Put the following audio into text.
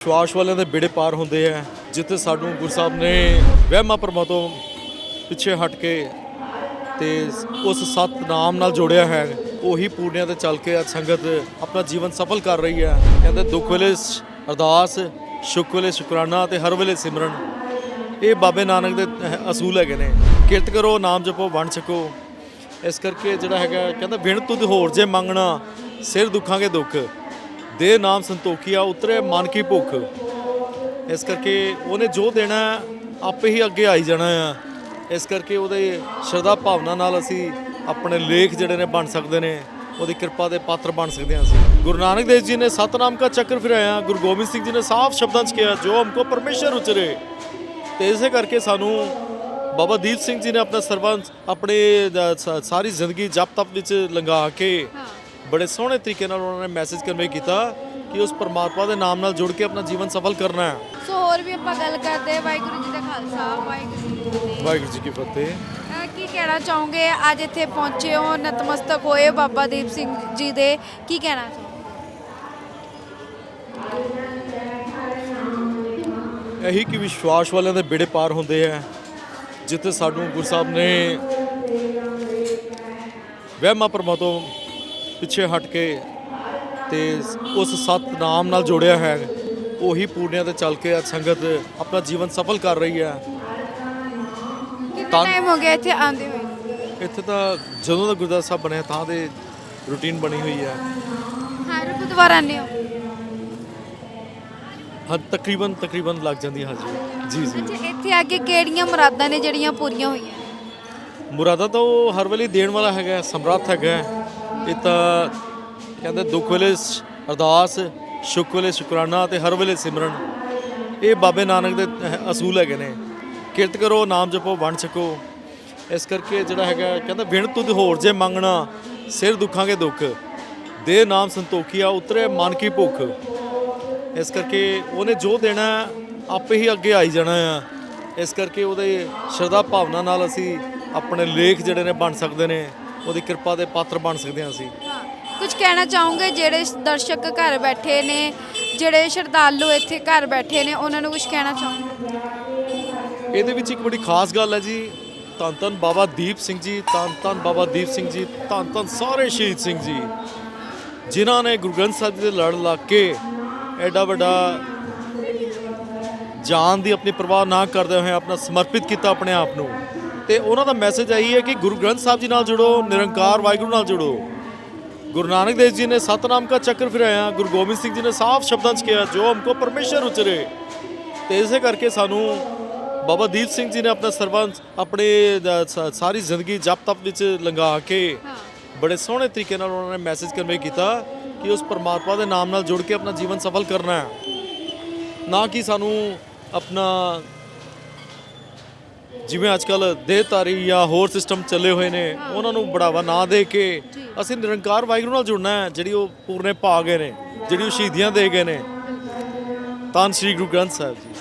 ਵਿਸ਼ਵਾਸ ਵਾਲਿਆਂ ਦੇ ਬੇੜੇ ਪਾਰ ਹੁੰਦੇ ਆ, ਜਿੱਥੇ ਸਾਨੂੰ ਗੁਰੂ ਸਾਹਿਬ ਨੇ ਵਹਿਮਾਂ ਭਰਮਾਂ ਤੋਂ ਪਿੱਛੇ ਹਟ ਕੇ ਤੇ ਉਸ ਸਤ ਨਾਮ ਨਾਲ ਜੋੜਿਆ ਹੈ, ਉਹੀ ਪੂਰਨਿਆਂ ਤੇ ਚੱਲ ਕੇ ਅੱਜ ਸੰਗਤ ਆਪਣਾ ਜੀਵਨ ਸਫਲ ਕਰ ਰਹੀ ਹੈ। ਕਹਿੰਦੇ ਦੁੱਖ ਵੇਲੇ ਅਰਦਾਸ, ਸੁੱਖ ਵੇਲੇ ਸ਼ੁਕਰਾਨਾ ਤੇ ਹਰ ਵੇਲੇ ਸਿਮਰਨ। ਇਹ ਬਾਬੇ ਨਾਨਕ ਦੇ ਅਸੂਲ ਹੈਗੇ ਨੇ। ਕਿਰਤ ਕਰੋ, ਨਾਮ ਜਪੋ, ਵੰਡ ਛਕੋ। ਇਸ ਕਰਕੇ ਜਿਹੜਾ ਹੈਗਾ, ਕਹਿੰਦਾ, ਵਿਣ ਤੁਧ ਹੋਰ ਜੇ ਮੰਗਣਾ, ਸਿਰ ਦੁੱਖਾਂਗੇ ਦੁੱਖ। ਦੇ ਨਾਮ ਸੰਤੋਖੀਆ ਉਤਰੇ ਮਨ ਕੀ ਭੁੱਖ। ਇਸ ਕਰਕੇ ਉਹਨੇ ਜੋ ਦੇਣਾ ਆਪੇ ਹੀ ਅੱਗੇ ਆਈ ਜਾਣਾ ਆ। ਇਸ ਕਰਕੇ ਉਹਦੇ ਸ਼ਰਧਾ ਭਾਵਨਾ ਨਾਲ ਅਸੀਂ ਆਪਣੇ ਲੇਖ ਜਿਹੜੇ ਨੇ ਬਣ ਸਕਦੇ ਨੇ, ਉਹਦੀ ਕਿਰਪਾ ਦੇ ਪਾਤਰ ਬਣ ਸਕਦੇ ਹਾਂ ਅਸੀਂ। ਗੁਰੂ ਨਾਨਕ ਦੇਵ ਜੀ ਨੇ ਸਤਨਾਮ ਕਾ ਚੱਕਰ ਫਿਰਾਇਆ। ਗੁਰੂ ਗੋਬਿੰਦ ਸਿੰਘ ਜੀ ਨੇ ਸਾਫ਼ ਸ਼ਬਦਾਂ 'ਚ ਕਿਹਾ, ਜੋ ਹਮਕੋ ਪਰਮੇਸ਼ਰ ਉਚਰੇ। ਤੇ ਇਸੇ ਕਰਕੇ ਸਾਨੂੰ ਬਾਬਾ ਦੀਪ ਸਿੰਘ ਜੀ ਨੇ ਆਪਣਾ ਸਰਬੰਸ, ਆਪਣੇ ਸਾਰੀ ਜ਼ਿੰਦਗੀ ਜਪ ਤਪ ਵਿੱਚ ਲੰਘਾ ਕੇ ਬੜੇ ਸੋਹਣੇ ਤਰੀਕੇ ਨਾਲ ਉਹਨਾਂ ਨੇ ਮੈਸੇਜ ਕਨਵੇ ਕੀਤਾ ਕਿ ਉਸ ਪਰਮਾਤਮਾ ਦੇ ਨਾਮ ਨਾਲ ਜੁੜ ਕੇ ਆਪਣਾ ਜੀਵਨ ਸਫਲ ਕਰਨਾ ਹੈ। ਸੋ ਹੋਰ ਵੀ ਆਪਾਂ ਗੱਲ ਕਰਦੇ ਵਾਹਿਗੁਰੂ ਜੀ ਦਾ ਖਾਲਸਾ ਵਾਹਿਗੁਰੂ ਜੀ ਕੀ ਫਤਿਹ। ਵਾਹਿਗੁਰੂ ਜੀ ਕੀ ਫਤਿਹ। ਅਹ ਕੀ ਕਹਿਣਾ ਚਾਹੋਗੇ? ਅੱਜ ਇੱਥੇ ਪਹੁੰਚੇ ਹੋ ਨਤਮਸਤਕ ਹੋਏ ਬਾਬਾ ਦੀਪ ਸਿੰਘ ਜੀ ਦੇ। ਕੀ ਕਹਿਣਾ ਚਾਹੋਗੇ? ਇਹੀ ਕਿ ਵਿਸ਼ਵਾਸ ਵਾਲਿਆਂ ਦੇ ਬੇੜੇ ਪਾਰ ਹੁੰਦੇ ਆ ਜਿੱਥੇ ਸਾਨੂੰ ਗੁਰੂ ਸਾਹਿਬ ਨੇ ਵਹਿਮਾਂ ਭਰਮਾਂ ਤੋਂ ਪਿੱਛੇ ਹਟ ਕੇ ਤੇ ਉਸ ਸਤ ਨਾਮ ਨਾਲ ਜੋੜਿਆ ਹੈ। ਉਹੀ ਪੂਰਨਿਆਂ ਤੇ ਚੱਲ ਕੇ ਅੱਜ ਸੰਗਤ ਆਪਣਾ ਜੀਵਨ ਸਫਲ ਕਰ ਰਹੀ ਹੈ। ਕਿੰਨਾ ਤਾਂ- ਟਾਈਮ ਹੋ ਗਿਆ ਇੱਥੇ ਆਉਂਦੇ ਹੋਏ? ਇੱਥੇ ਤਾਂ ਜਦੋਂ ਦਾ ਗੁਰਦੁਆਰਾ ਸਾਹਿਬ ਬਣਿਆ ਤਾਂ ਦੇ ਰੂਟੀਨ ਬਣੀ ਹੋਈ ਹੈ। ਹਰ ਬੁੱਧਵਾਰ ਆਉਂਦੇ ਹੋ? ਹਾਂ ਤਕਰੀਬਨ ਤਕਰੀਬਨ ਲੱਗ ਜਾਂਦੀ ਹੈ ਹਾਜੀ। ਜੀ ਜੀ। ਅੱਛਾ ਇੱਥੇ ਆ ਕੇ ਕਿਹੜੀਆਂ ਮੁਰਾਦਾਂ ਨੇ ਜਿਹੜੀਆਂ ਪੂਰੀਆਂ ਹੋਈਆਂ? ਮੁਰਾਦਾ ਤਾਂ ਉਹ ਹਰ ਵੇਲੇ ਦੇਣ ਵਾਲਾ ਹੈਗਾ ਸਮਰੱਥ ਹੈਗਾ। ਇਹ ਤਾਂ ਕਹਿੰਦੇ ਦੁੱਖ ਵੇਲੇ ਅਰਦਾਸ, ਸੁੱਖ ਵੇਲੇ ਸ਼ੁਕਰਾਨਾ ਤੇ ਹਰ ਵੇਲੇ ਸਿਮਰਨ। ਇਹ ਬਾਬੇ ਨਾਨਕ ਦੇ ਅਸੂਲ ਹੈਗੇ ਨੇ। ਕਿਰਤ ਕਰੋ, ਨਾਮ ਜਪੋ, ਵੰਡ ਛਕੋ ਇਸ ਕਰਕੇ ਜਿਹੜਾ ਹੈਗਾ, ਕਹਿੰਦਾ ਵਿਣ ਤੁਧ ਹੋਰ ਜੇ ਮੰਗਣਾ, ਸਿਰ ਦੁੱਖਾਂਗੇ ਦੁੱਖ। ਦੇ ਨਾਮ ਸੰਤੋਖੀਆ ਉਤਰੇ ਮਨ ਕੀ ਭੁੱਖ। ਇਸ ਕਰਕੇ ਉਹਨੇ ਜੋ ਦੇਣਾ, ਆਪੇ ਹੀ ਅੱਗੇ ਆਈ ਜਾਣਾ ਆ। ਇਸ ਕਰਕੇ ਉਹਦੇ ਸ਼ਰਧਾ ਭਾਵਨਾ ਨਾਲ ਅਸੀਂ ਆਪਣੇ ਲੇਖ ਜਿਹੜੇ ਨੇ ਬਣ ਸਕਦੇ ਨੇ। ਉਹਦੀ ਕਿਰਪਾ ਦੇ ਪਾਤਰ ਬਣ ਸਕਦੇ ਹਾਂ ਅਸੀਂ। ਕੁਝ ਕਹਿਣਾ ਚਾਹੋਗੇ? ਜਿਹੜੇ ਦਰਸ਼ਕ ਘਰ ਬੈਠੇ ਨੇ ਜਿਹੜੇ ਸ਼ਰਧਾਲੂ ਇੱਥੇ ਘਰ ਬੈਠੇ ਨੇ ਉਹਨਾਂ ਨੂੰ ਕੁਝ ਕਹਿਣਾ ਚਾਹੋਗੇ? ਇਹਦੇ ਵਿੱਚ ਇੱਕ ਬੜੀ ਖਾਸ ਗੱਲ ਹੈ ਜੀ। ਧੰਨ ਧੰਨ ਬਾਬਾ ਦੀਪ ਸਿੰਘ ਜੀ ਧੰਨ ਧੰਨ ਬਾਬਾ ਦੀਪ ਸਿੰਘ ਜੀ ਧੰਨ ਧੰਨ ਸਾਰੇ ਸ਼ਹੀਦ ਸਿੰਘ ਜੀ ਜਿਨ੍ਹਾਂ ਨੇ ਗੁਰੂ ਗ੍ਰੰਥ ਸਾਹਿਬ ਦੇ ਲੜ ਲੱਗ ਕੇ ਐਡਾ ਵੱਡਾ ਜਾਨ ਦੀ ਆਪਣੀ ਪਰਵਾਹ ਨਾ ਕਰਦੇ ਹੋਏ ਆਪਣਾ ਸਮਰਪਿਤ ਕੀਤਾ ਆਪਣੇ ਆਪ ਨੂੰ। ਤੇ ਉਹਨਾਂ ਦਾ ਮੈਸੇਜ ਆਈ ਹੈ ਕਿ ਗੁਰੂ ਗ੍ਰੰਥ ਸਾਹਿਬ ਜੀ ਨਾਲ ਜੁੜੋ ਨਿਰੰਕਾਰ ਵਾਹਿਗੁਰੂ ਨਾਲ ਜੁੜੋ। ਗੁਰੂ ਨਾਨਕ ਦੇਵ ਜੀ ਨੇ ਸਤਨਾਮ ਕਾ ਚੱਕਰ ਫਿਰਾਇਆ ਗੁਰੂ ਗੋਬਿੰਦ ਸਿੰਘ ਜੀ ਨੇ ਸਾਫ਼ ਸ਼ਬਦਾਂ 'ਚ ਕਿਹਾ ਜੋ ਹਮਕੋ ਪਰਮੇਸ਼ਰ ਉਚਰੇ। ਤੇ ਇਸੇ ਕਰਕੇ ਸਾਨੂੰ ਬਾਬਾ ਦੀਪ ਸਿੰਘ ਜੀ ਨੇ ਆਪਣਾ ਸਰਬੰਸ ਆਪਣੇ ਸਾਰੀ ਜ਼ਿੰਦਗੀ ਜਪ ਤਪ ਵਿੱਚ ਲੰਘਾ ਕੇ ਬੜੇ ਸੋਹਣੇ ਤਰੀਕੇ ਨਾਲ ਉਹਨਾਂ ਨੇ ਮੈਸੇਜ ਕਨਵੇ ਕੀਤਾ ਕਿ ਉਸ ਪਰਮਾਤਮਾ ਦੇ ਨਾਮ ਨਾਲ ਜੁੜ ਕੇ ਆਪਣਾ ਜੀਵਨ ਸਫਲ ਕਰਨਾ ਹੈ। ਨਾ ਕਿ ਸਾਨੂੰ ਆਪਣਾ ਜਿਵੇਂ ਅੱਜ ਕੱਲ ਦੇਹਤਾਰੀ ਜਾਂ ਹੋਰ ਸਿਸਟਮ ਚੱਲੇ ਹੋਏ ਨੇ ਉਹਨਾਂ ਨੂੰ ਬੜਾਵਾ ਨਾ ਦੇ ਕੇ ਅਸੀਂ ਨਿਰੰਕਾਰ ਵਾਹਿਗੁਰੂ ਨਾਲ ਜੁੜਨਾ ਹੈ ਜਿਹੜੀ ਉਹ ਪੂਰਨੇ ਪਾ ਗਏ ਨੇ ਜਿਹੜੀ ਉਹ ਸ਼ਹੀਦੀਆਂ ਦੇ ਗਏ ਨੇ। ਤਾਂ ਸ੍ਰੀ ਗੁਰੂ ਗ੍ਰੰਥ ਸਾਹਿਬ ਜੀ।